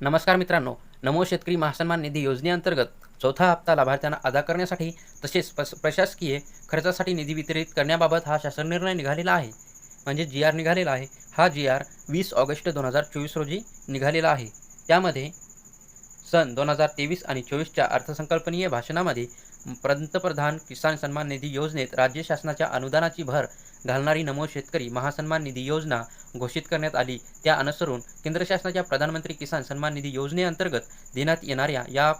नमस्कार मित्रांनो नमो शेतकरी महासन्मान निधी योजनेअंतर्गत चौथा हप्ता लाभार्थ्यांना अदा करण्यासाठी तसेच प्रशासकीय खर्चासाठी निधी वितरित करण्याबाबत हा शासन निर्णय निघालेला आहे. म्हणजे जी आर निघालेला आहे हा जी आर वीस ऑगस्ट दोन हजार चोवीस रोजी निघालेला आहे. त्यामध्ये सन दोन हजार तेवीस आणि चोवीसच्या अर्थसंकल्पनीय भाषणामध्ये पंतप्रधान किसान सन्मान निधी योजनेत राज्य शासनाच्या अनुदानाची भर घालणारी नमो शेतकरी महासन्मान निधी योजना घोषित करण्यात आली. त्या अनुसरून केंद्र शासनाच्या प्रधानमंत्री किसान सन्मान निधी योजनेअंतर्गत देण्यात येणाऱ्या या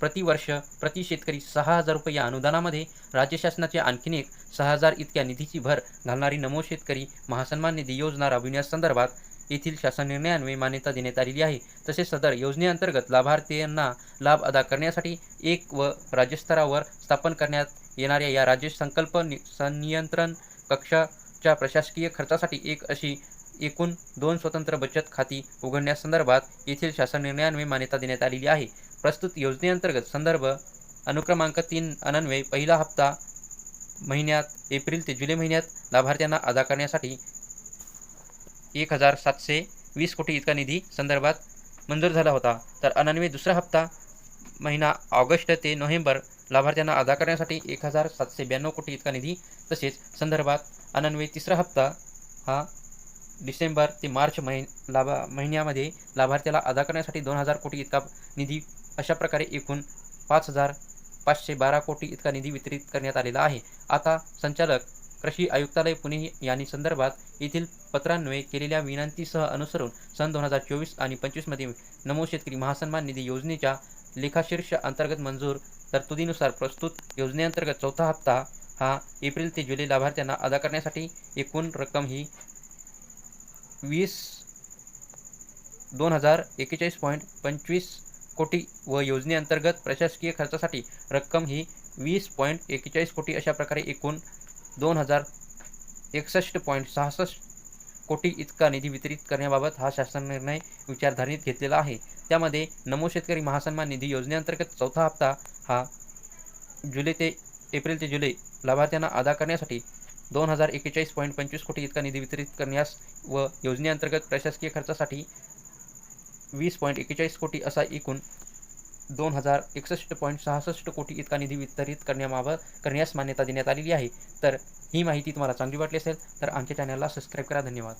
प्रतिवर्ष प्रति शेतकरी सहा हजार रुपये या अनुदानामध्ये राज्य शासनाचे आणखीन एक सहा हजार इतक्या निधीची भर घालणारी नमो शेतकरी महासन्मान निधी योजना राबविण्यासंदर्भात येथील शासन निर्णयान्वये मान्यता देण्यात आलेली आहे. तसेच सदर योजनेअंतर्गत लाभार्थींना लाभ अदा करण्यासाठी एक व राज्यस्तरावर स्थापन करण्यात येणाऱ्या या राज्य संकल्प नि संनियंत्रण कक्षाच्या प्रशासकीय खर्चासाठी एक अशी एकूण दोन स्वतंत्र बचत खाती उघडण्यासंदर्भात येथील शासन निर्णयान्वये मान्यता देण्यात आलेली आहे. प्रस्तुत योजनेअंतर्गत संदर्भ अनुक्रमांक तीन अनन्वय पहिला हप्ता महिन्यात एप्रिल ते जुलै महिन्यात लाभार्थ्यांना अदा करण्यासाठी एक हजार सातशे वीस कोटी इतका निधी संदर्भात मंजूर झाला होता. तर अनन्वये दुसरा हप्ता महिना ऑगस्ट ते नोव्हेंबर लाभार्थ्यांना अदा करण्यासाठी एक हजार सातशे ब्याण्णव कोटी इतका निधी तसेच संदर्भात अनन्वय तिसरा हप्ता हा डिसेंबर ते मार्च महि लाभा महिन्यामध्ये लाभार्थ्याला अदा करण्यासाठी दोन हजार कोटी इतका निधी अशा प्रकारे एकूण पाच हजार पाचशे बारा कोटी इतका निधी वितरित करण्यात आलेला आहे. आता संचालक कृषी आयुक्तालय पुणे यांनी संदर्भात येथील पत्रान्वये केलेल्या विनंतीसह अनुसरून सन दोन हजार चोवीस आणि पंचवीसमध्ये नमो शेतकरी महासन्मान निधी योजनेच्या लेखाशीर्ष अंतर्गत मंजूर तरतुदीनुसार प्रस्तुत योजनेअंतर्गत चौथा हप्ता हा एप्रिल ते जुलै लाभार्थ्यांना अदा करण्यासाठी एकूण रक्कम ही वीस दोन हजार एकेचाळीस पॉईंट पंचवीस कोटी व योजनेअंतर्गत प्रशासकीय खर्चासाठी रक्कम ही वीस पॉईंट एकेचाळीस कोटी अशा प्रकारे एकूण दोन हजार एकसष्ट पॉईंट सहासष्ट कोटी इतका निधी वितरित करण्याबाबत हा शासन निर्णय विचारधारणेत घेतलेला आहे. त्यामध्ये नमो शेतकरी महासन्मान निधी योजनेअंतर्गत चौथा हप्ता हा जुलै ते एप्रिल ते जुलै लाभार्थ्यांना अदा करण्यासाठी दोन हजार एकेचाळीस पॉईंट पंचवीस कोटी इतका निधी वितरित करण्यास व योजनेअंतर्गत प्रशासकीय खर्चासाठी वीस पॉईंट एकेचाळीस कोटी असा एकूण दोन हजार एकसष्ट पॉईंट सहासष्ट कोटी इतका निधी वितरित करण्याबाबत करण्यास मान्यता देण्यात आलेली आहे. तर ही माहिती तुम्हाला चांगली वाटली असेल तर आमच्या चॅनलला सबस्क्राईब करा. धन्यवाद.